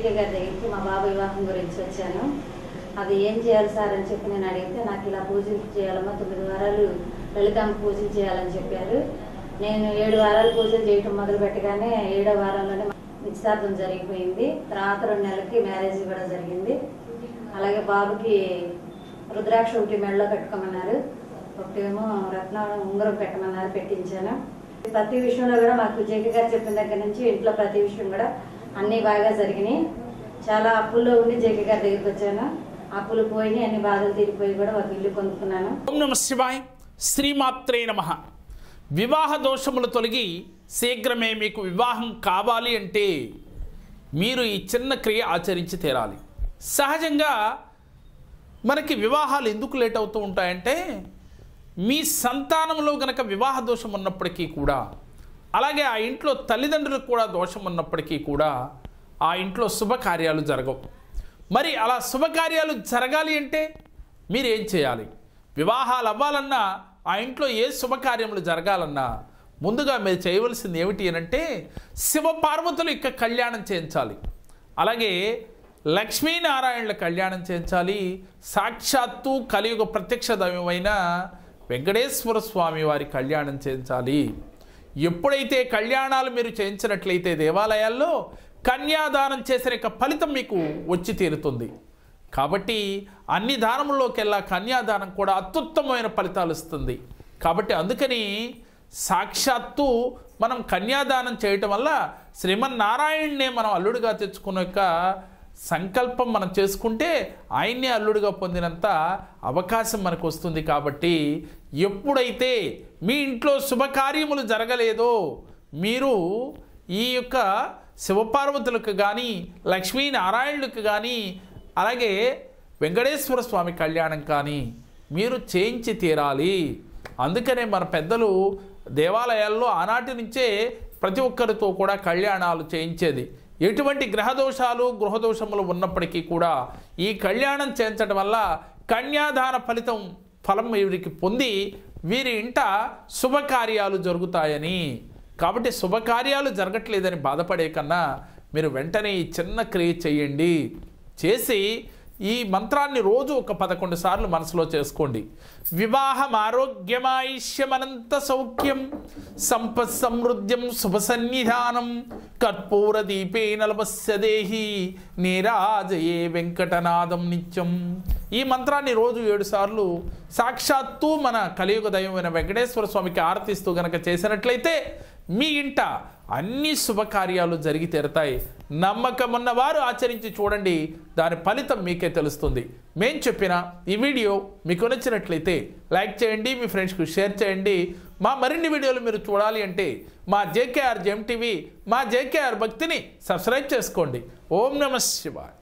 విజయ్ గారి దగ్గరికి మా బాబు వివాహం గురించి వచ్చాను. అది ఏం చేయాలి సార్ అని చెప్పి నేను అడిగితే నాకు ఇలా పూజలు చేయాలమ్మా తొమ్మిది వారాలు లలితమ్మ పూజలు చేయాలని చెప్పారు. నేను ఏడు వారాలు పూజలు చేయటం మొదలు పెట్టగానే ఏడో వారంలోనే నిశ్చితార్థం జరిగిపోయింది. తర్వాత రెండు నెలలకి మ్యారేజ్ కూడా జరిగింది. అలాగే బాబుకి రుద్రాక్ష ఒకటి మెడలో పెట్టుకోమన్నారు ఒకటేమో రత్న ఉంగరం పెట్టమన్నారు పెట్టించాను. ప్రతి విషయంలో కూడా మాకు జేకే గారు చెప్పిన దగ్గర నుంచి ఇంట్లో ప్రతి విషయం కూడా అన్నీ బాగా జరిగినాయి. చాలా అప్పుల్లో ఉండి జేకే గారి దగ్గరికి వచ్చాను. అప్పులు పోయి అన్ని బాధలు తీరిపోయి కూడా ఒక ఇల్లు కొనుక్కున్నాను ఓం నమ శివాయ్ శ్రీమాత్రే నమ. వివాహ దోషములు తొలగి శీఘ్రమే మీకు వివాహం కావాలి అంటే మీరు ఈ చిన్న క్రియ ఆచరించి తీరాలి. సహజంగా మనకి వివాహాలు ఎందుకు లేట్ అవుతూ ఉంటాయంటే మీ సంతానంలో గనక వివాహ దోషం ఉన్నప్పటికీ కూడా అలాగే ఆ ఇంట్లో తల్లిదండ్రులకు కూడా దోషం ఉన్నప్పటికీ కూడా ఆ ఇంట్లో శుభకార్యాలు జరగవు. మరి అలా శుభకార్యాలు జరగాలి అంటే మీరు ఏం చేయాలి? వివాహాలు అవ్వాలన్నా ఆ ఇంట్లో ఏ శుభకార్యములు జరగాలన్నా ముందుగా మీరు చేయవలసింది ఏమిటి అనంటే శివ పార్వతులు ఇక కళ్యాణం చేయించాలి. అలాగే లక్ష్మీనారాయణుల కళ్యాణం చేయించాలి. సాక్షాత్తు కలియుగ ప్రత్యక్ష దైవమైన వెంకటేశ్వర స్వామి వారి కళ్యాణం చేయించాలి. ఎప్పుడైతే కళ్యాణాలు మీరు చేయించినట్లయితే దేవాలయాల్లో కన్యాదానం చేసిన యొక్క ఫలితం మీకు వచ్చి తీరుతుంది. కాబట్టి అన్ని దానముల్లోకెల్లా కన్యాదానం కూడా అత్యుత్తమమైన ఫలితాలు ఇస్తుంది. కాబట్టి అందుకని సాక్షాత్తు మనం కన్యాదానం చేయటం వల్ల శ్రీమన్నారాయణనే మనం అల్లుడిగా తెచ్చుకున్న యొక్క సంకల్పం మనం చేసుకుంటే ఆయన్నే అల్లుడిగా పొందినంత అవకాశం మనకు వస్తుంది కాబట్టి ఎప్పుడైతే మీ ఇంట్లో శుభకార్యములు జరగలేదో మీరు ఈ యొక్క శివపార్వతులకు కానీ లక్ష్మీనారాయణులకు కానీ అలాగే వెంకటేశ్వర స్వామి కళ్యాణం కానీ మీరు చేయించి తీరాలి. అందుకనే మన పెద్దలు దేవాలయాల్లో ఆనాటి నుంచే ప్రతి ఒక్కరితో కూడా కళ్యాణాలు చేయించేది. ఎటువంటి గ్రహదోషాలు గృహదోషములు ఉన్నప్పటికీ కూడా ఈ కళ్యాణం చేయించడం వల్ల కన్యాదాన ఫలితం ఫలం వీరికి పొంది వీరి ఇంట శుభకార్యాలు జరుగుతాయని. కాబట్టి శుభకార్యాలు జరగట్లేదని బాధపడే కన్నా మీరు వెంటనే ఈ చిన్న క్రియ చేయండి. చేసి ఈ మంత్రాన్ని రోజు ఒక పదకొండు సార్లు మనసులో చేసుకోండి. వివాహం ఆరోగ్యమాయిష్యమనంత సౌఖ్యం. సంపత్ సమృద్ధ్యం శుభ సన్నిధానం కర్పూర దీపే నలభస్యదేహి నీరాజయే వెంకటనాదం నిత్యం. ఈ మంత్రాన్ని రోజు ఏడు సార్లు సాక్షాత్తు మన కలియుగ దైవమైన వెంకటేశ్వర స్వామికి ఆరతిస్తూ గనక చేసినట్లయితే మీ ఇంట అన్ని శుభకార్యాలు జరిగి తీరతాయి. నమ్మకం ఉన్నవారు ఆచరించి చూడండి. దాని ఫలితం మీకే తెలుస్తుంది. మేం చెప్పిన ఈ వీడియో మీకు నచ్చినట్లయితే లైక్ చేయండి మీ ఫ్రెండ్స్కు షేర్ చేయండి. మా మరిన్ని వీడియోలు మీరు చూడాలి అంటే మా జేకేఆర్ జెమ్ టీవీ మా జేకేఆర్ భక్తిని సబ్స్క్రైబ్ చేసుకోండి. ఓం నమ శివాయ్.